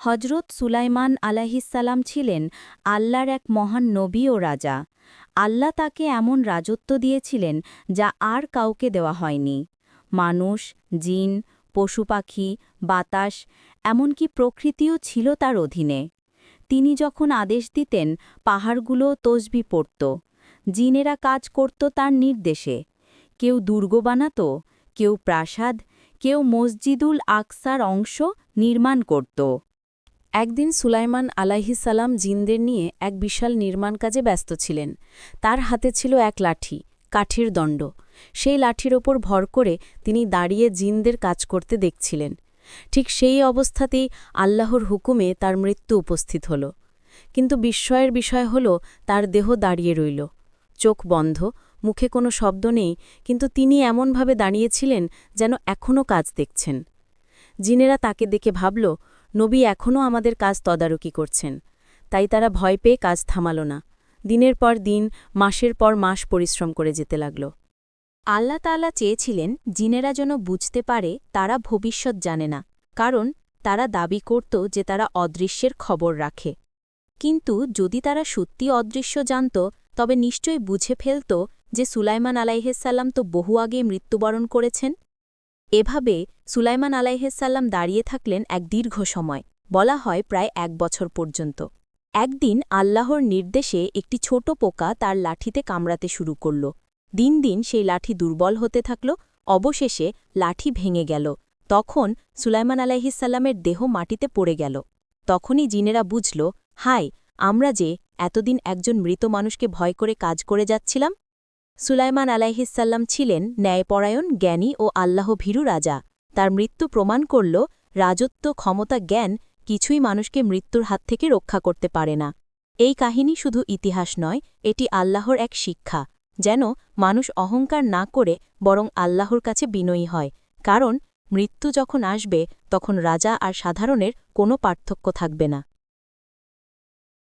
হজরত সুলাইমান আলাহিসাল্লাম ছিলেন আল্লাহর এক মহান নবী ও রাজা। আল্লাহ তাকে এমন রাজত্ব দিয়েছিলেন যা আর কাউকে দেওয়া হয়নি। মানুষ, জিন পশু পাখি বাতাস, এমনকি প্রকৃতিও ছিল তার অধীনে। তিনি যখন আদেশ দিতেন পাহাড়গুলো তসবি পড়ত। জিনেরা কাজ করত তার নির্দেশে। কেউ দুর্গ বানাত, কেউ প্রাসাদ, কেউ মসজিদুল আকসার অংশ নির্মাণ করত। একদিন সুলাইমান আলাইহিসাল্লাম জিনদের নিয়ে এক বিশাল নির্মাণ কাজে ব্যস্ত ছিলেন। তার হাতে ছিল এক লাঠি, কাঠির দণ্ড। সেই লাঠির ওপর ভর করে তিনি দাঁড়িয়ে জিনদের কাজ করতে দেখছিলেন। ঠিক সেই অবস্থাতেই আল্লাহর হুকুমে তার মৃত্যু উপস্থিত হল। কিন্তু বিস্ময়ের বিষয় হল, তার দেহ দাঁড়িয়ে রইল। চোখ বন্ধ, মুখে কোনো শব্দ নেই, কিন্তু তিনি এমনভাবে দাঁড়িয়েছিলেন যেন এখনও কাজ দেখছেন। জিনেরা তাকে দেখে ভাবল নবী এখনও আমাদের কাজ তদারকি করছেন। তাই তারা ভয় পেয়ে কাজ থামাল না। দিনের পর দিন, মাসের পর মাস পরিশ্রম করে যেতে লাগল। আল্লাহ তাআলা চেয়েছিলেন জিনেরা যেন বুঝতে পারে তারা ভবিষ্যৎ জানে না, কারণ তারা দাবি করত যে তারা অদৃশ্যের খবর রাখে। কিন্তু যদি তারা সত্যি অদৃশ্য জানত, তবে নিশ্চয়ই বুঝে ফেলত যে সুলাইমান আলাইহেসাল্লাম তো বহু আগে মৃত্যুবরণ করেছেন। এভাবে সুলাইমান আলাইহেসাল্লাম দাঁড়িয়ে থাকলেন এক দীর্ঘ সময়, বলা হয় প্রায় এক বছর পর্যন্ত। একদিন আল্লাহর নির্দেশে একটি ছোট পোকা তার লাঠিতে কামড়াতে শুরু করল। দিন দিন সেই লাঠি দুর্বল হতে থাকল, অবশেষে লাঠি ভেঙে গেল। তখন সুলাইমান আলাইহিসাল্লামের দেহ মাটিতে পড়ে গেল। তখনই জিনেরা বুঝল হাই আমরা যে এতদিন একজন মৃত মানুষকে ভয় করে কাজ করে যাচ্ছিলাম? সুলাইমান আলাইহিসাল্লাম ছিলেন ন্যায়পরায়ণ, জ্ঞানী ও আল্লাহ ভীরু রাজা। তার মৃত্যু প্রমাণ করল রাজত্ব, ক্ষমতা, জ্ঞান কিছুই মানুষকে মৃত্যুর হাত থেকে রক্ষা করতে পারে না। এই কাহিনী শুধু ইতিহাস নয়, এটি আল্লাহর এক শিক্ষা, যেন মানুষ অহংকার না করে বরং আল্লাহর কাছে বিনয়ী হয়। কারণ, মৃত্যু যখন আসবে, তখন রাজা আর সাধারণের কোনো পার্থক্য থাকবে না।